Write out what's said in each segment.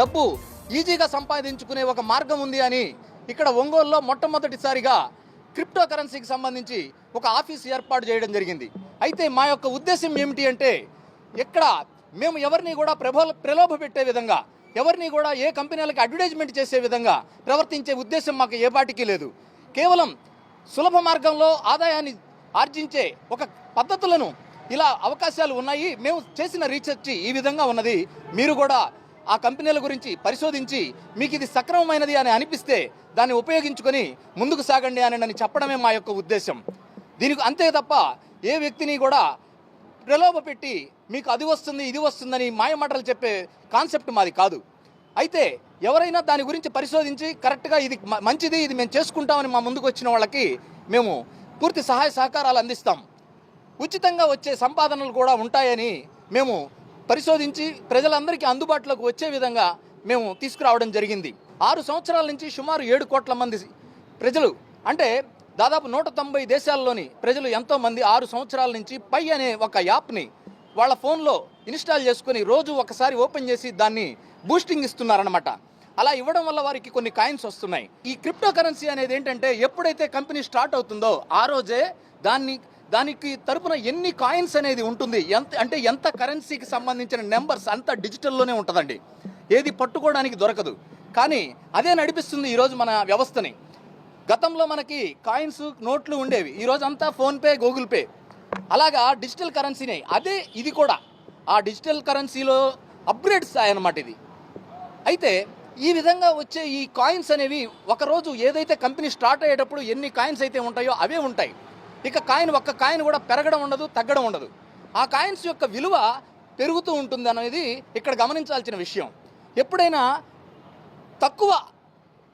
డబ్బు ఈజీగా సంపాదించుకునే ఒక మార్గం ఉంది అని ఇక్కడ ఒంగోలులో మొట్టమొదటిసారిగా క్రిప్టో కరెన్సీకి సంబంధించి ఒక ఆఫీస్ ఏర్పాటు చేయడం జరిగింది. అయితే మా యొక్క ఉద్దేశం ఏమిటి అంటే ఇక్కడ మేము ఎవరిని కూడా ప్రభో ప్రలోభ పెట్టే విధంగా ఎవరిని కూడా ఏ కంపెనీలకు అడ్వర్టైజ్మెంట్ చేసే విధంగా ప్రవర్తించే ఉద్దేశం మాకు ఏ పాటికి లేదు. కేవలం సులభ మార్గంలో ఆదాయాన్ని ఆర్జించే ఒక పద్ధతులను ఇలా అవకాశాలు ఉన్నాయి. మేము చేసిన రీసెర్చ్ ఈ విధంగా ఉన్నది. మీరు కూడా ఆ కంపెనీల గురించి పరిశోధించి మీకు ఇది సక్రమమైనది అని అనిపిస్తే దాన్ని ఉపయోగించుకొని ముందుకు సాగండి అని నన్ను చెప్పడమే మా యొక్క ఉద్దేశం. దీనికి అంతే తప్ప ఏ వ్యక్తిని కూడా ప్రలోభ పెట్టి మీకు అది వస్తుంది ఇది వస్తుందని మాయమాటలు చెప్పే కాన్సెప్ట్ మాది కాదు. అయితే ఎవరైనా దాని గురించి పరిశోధించి కరెక్ట్గా ఇది మంచిది ఇది మేము చేసుకుంటామని మా ముందుకు వచ్చిన వాళ్ళకి మేము పూర్తి సహాయ సహకారాలు అందిస్తాం. ఉచితంగా వచ్చే సంపాదనలు కూడా ఉంటాయని మేము పరిశోధించి ప్రజలందరికీ అందుబాటులోకి వచ్చే విధంగా మేము తీసుకురావడం జరిగింది. ఆరు సంవత్సరాల నుంచి సుమారు ఏడు కోట్ల మంది ప్రజలు అంటే దాదాపు నూట తొంభై దేశాల్లోని ప్రజలు ఎంతోమంది ఆరు సంవత్సరాల నుంచి పై అనే ఒక యాప్ని వాళ్ళ ఫోన్లో ఇన్స్టాల్ చేసుకొని రోజు ఒకసారి ఓపెన్ చేసి దాన్ని బూస్టింగ్ ఇస్తున్నారనమాట అలా ఇవ్వడం వల్ల వారికి కొన్ని కాయిన్స్ వస్తున్నాయి. ఈ క్రిప్టో కరెన్సీ అనేది ఏంటంటే ఎప్పుడైతే కంపెనీ స్టార్ట్ అవుతుందో ఆ రోజే దాన్ని దానికి తరపున ఎన్ని కాయిన్స్ అనేది ఉంటుంది? ఎంత అంటే ఎంత కరెన్సీకి సంబంధించిన నెంబర్స్ అంతా డిజిటల్లోనే ఉంటుందండి. ఏది పట్టుకోవడానికి దొరకదు. కానీ అదే నడిపిస్తుంది ఈరోజు మన వ్యవస్థని. గతంలో మనకి కాయిన్స్ నోట్లు ఉండేవి. ఈరోజు అంతా ఫోన్పే గూగుల్ పే. అలాగా డిజిటల్ కరెన్సీనే. అదే ఇది కూడా. ఆ డిజిటల్ కరెన్సీలో అప్గ్రేడ్స్ అన్నమాట ఇది. అయితే ఈ విధంగా వచ్చే ఈ కాయిన్స్ అనేవి ఒకరోజు ఏదైతే కంపెనీ స్టార్ట్ అయ్యేటప్పుడు ఎన్ని కాయిన్స్ అయితే ఉంటాయో అవే ఉంటాయి. ఇక కాయిన్ ఒక్క కాయిన్ కూడా పెరగడం ఉండదు తగ్గడం ఉండదు. ఆ కాయిన్స్ యొక్క విలువ పెరుగుతూ ఉంటుంది అనేది ఇక్కడ గమనించాల్సిన విషయం. ఎప్పుడైనా తక్కువ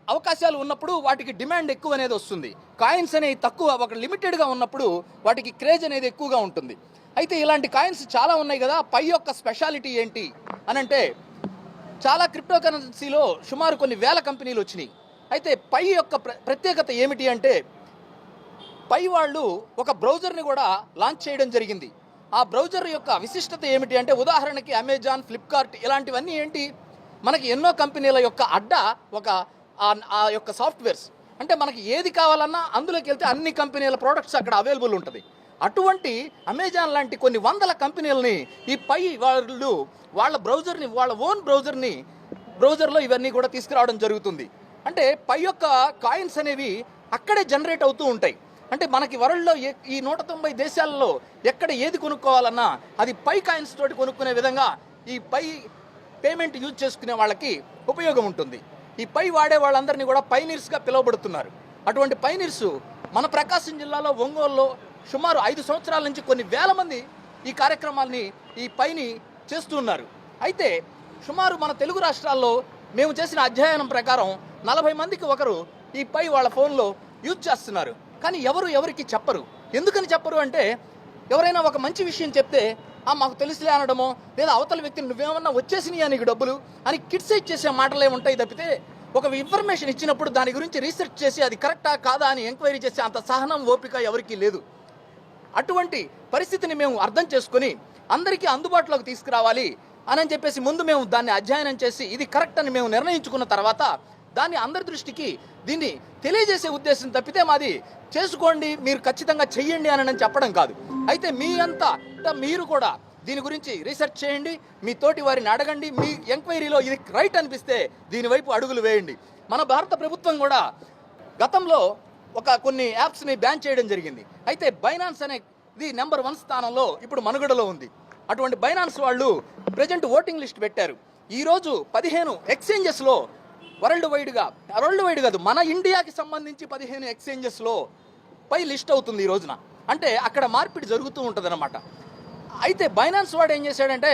అవకాశాలు ఉన్నప్పుడు వాటికి డిమాండ్ ఎక్కువ అనేది వస్తుంది. కాయిన్స్ అనేవి తక్కువ ఒక లిమిటెడ్గా ఉన్నప్పుడు వాటికి క్రేజ్ అనేది ఎక్కువగా ఉంటుంది. అయితే ఇలాంటి కాయిన్స్ చాలా ఉన్నాయి కదా పై యొక్క స్పెషాలిటీ ఏంటి అని అంటే చాలా క్రిప్టో కరెన్సీలో సుమారు కొన్ని వేల కంపెనీలు వచ్చినాయి. అయితే పై యొక్క ప్ర- ప్రత్యేకత ఏమిటి అంటే పై వాళ్ళు ఒక బ్రౌజర్ని కూడా లాంచ్ చేయడం జరిగింది. ఆ బ్రౌజర్ యొక్క విశిష్టత ఏమిటి అంటే ఉదాహరణకి అమెజాన్ ఫ్లిప్కార్ట్ ఇలాంటివన్నీ ఏంటి? మనకి ఎన్నో కంపెనీల యొక్క అడ్డ ఒక ఆ- యొక్క సాఫ్ట్వేర్స్. అంటే మనకి ఏది కావాలన్నా అందులోకి వెళ్తే అన్ని కంపెనీల ప్రోడక్ట్స్ అక్కడ అవైలబుల్ ఉంటుంది. అటువంటి అమెజాన్ లాంటి కొన్ని వందల కంపెనీలని ఈ పై వాళ్ళు వాళ్ళ బ్రౌజర్ని వాళ్ళ ఓన్ బ్రౌజర్ని బ్రౌజర్లో ఇవన్నీ కూడా తీసుకురావడం జరుగుతుంది. అంటే పై యొక్క కాయిన్స్ అనేవి అక్కడే జనరేట్ అవుతూ ఉంటాయి. అంటే మనకి వరల్డ్లో ఏ- ఈ నూట తొంభై దేశాలలో ఎక్కడ ఏది కొనుక్కోవాలన్నా అది పై కాయిన్స్ తోటి కొనుక్కునే విధంగా ఈ పై పేమెంట్ యూజ్ చేసుకునే వాళ్ళకి ఉపయోగం ఉంటుంది. ఈ పై వాడే వాళ్ళందరినీ కూడా పైనీర్స్గా పిలువబడుతున్నారు. అటువంటి పైనీర్స్ మన ప్రకాశం జిల్లాలో ఒంగోలులో సుమారు ఐదు సంవత్సరాల నుంచి కొన్ని వేల మంది ఈ కార్యక్రమాల్ని ఈ పైని చేస్తున్నారు అయితే సుమారు మన తెలుగు రాష్ట్రాల్లో మేము చేసిన అధ్యయనం ప్రకారం నలభై మందికి ఒకరు ఈ పై వాళ్ళ ఫోన్లో యూజ్ చేస్తున్నారు. కానీ ఎవరు ఎవరికి చెప్పరు. ఎందుకని చెప్పరు అంటే ఎవరైనా ఒక మంచి విషయం చెప్తే ఆ మాకు తెలుసులే అనడమో లేదా అవతల వ్యక్తిని నువ్వేమన్నా వచ్చేసినాయా నీకు డబ్బులు? అని కిడ్సైజ్ చేసే మాటలే ఉంటాయి తప్పితే ఒక ఇన్ఫర్మేషన్ ఇచ్చినప్పుడు దాని గురించి రీసెర్చ్ చేసి అది కరెక్టా కాదా అని ఎంక్వైరీ చేసే అంత సహనం ఓపిక ఎవరికీ లేదు. అటువంటి పరిస్థితిని మేము అర్థం చేసుకొని అందరికీ అందుబాటులోకి తీసుకురావాలి అని చెప్పేసి ముందు మేము దాన్ని అధ్యయనం చేసి ఇది కరెక్ట్ అని మేము నిర్ణయించుకున్న తర్వాత దాన్ని అందరి దృష్టికి దీన్ని తెలియజేసే ఉద్దేశం తప్పితే మాది చేసుకోండి మీరు ఖచ్చితంగా చెయ్యండి అని నేను చెప్పడం కాదు. అయితే మీ అంతా మీరు కూడా దీని గురించి రీసెర్చ్ చేయండి మీ తోటి వారిని అడగండి మీ ఎంక్వైరీలో ఇది రైట్ అనిపిస్తే దీనివైపు అడుగులు వేయండి. మన భారత ప్రభుత్వం కూడా గతంలో ఒక కొన్ని యాప్స్ని బ్యాన్ చేయడం జరిగింది. అయితే బైనాన్స్ అనేది నెంబర్ వన్ స్థానంలో ఇప్పుడు మనుగడలో ఉంది. అటువంటి బైనాన్స్ వాళ్ళు ప్రజెంట్ ఓటింగ్ లిస్ట్ పెట్టారు. ఈరోజు పదిహేను ఎక్స్చేంజెస్లో వరల్డ్ వైడ్గా వరల్డ్ వైడ్ కాదు మన ఇండియాకి సంబంధించి పదిహేను ఎక్స్చేంజెస్లో పై లిస్ట్ అవుతుంది ఈ రోజున. అంటే అక్కడ మార్పిడి జరుగుతూ ఉంటుంది అయితే బైనాన్స్ వాడు ఏం చేశాడంటే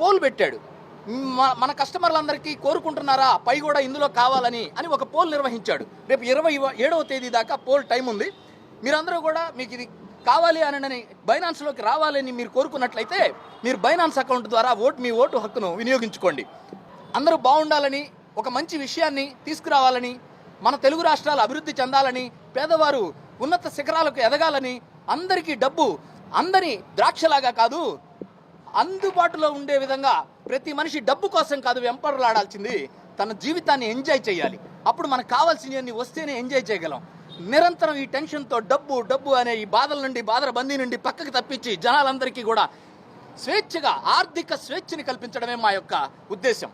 పోల్ పెట్టాడు. మన కస్టమర్లందరికీ కోరుకుంటున్నారా పై కూడా ఇందులో కావాలని అని ఒక పోల్ నిర్వహించాడు. రేపు ఇరవై ఏడవ తేదీ దాకా పోల్ టైం ఉంది. మీరందరూ కూడా మీకు ఇది కావాలి అని బైనాన్స్లోకి రావాలని మీరు కోరుకున్నట్లయితే మీరు బైనాన్స్ అకౌంట్ ద్వారా ఓటు మీ ఓటు హక్కును వినియోగించుకోండి. అందరూ బాగుండాలని ఒక మంచి విషయాన్ని తీసుకురావాలని మన తెలుగు రాష్ట్రాలు అభివృద్ధి చెందాలని పేదవారు ఉన్నత శిఖరాలకు ఎదగాలని అందరికీ డబ్బు అందరి ద్రాక్షలాగా కాదు అందుబాటులో ఉండే విధంగా ప్రతి మనిషి డబ్బు కోసం కాదు వెంపర్లాడాల్సింది తన జీవితాన్ని ఎంజాయ్ చేయాలి. అప్పుడు మనకు కావాల్సినవన్నీ వస్తేనే ఎంజాయ్ చేయగలం. నిరంతరం ఈ టెన్షన్తో డబ్బు డబ్బు అనే ఈ బాధల నుండి బాధల బందీ నుండి పక్కకి తప్పించి జనాలందరికీ కూడా స్వేచ్ఛగా ఆర్థిక స్వేచ్ఛని కల్పించడమే మా యొక్క ఉద్దేశం.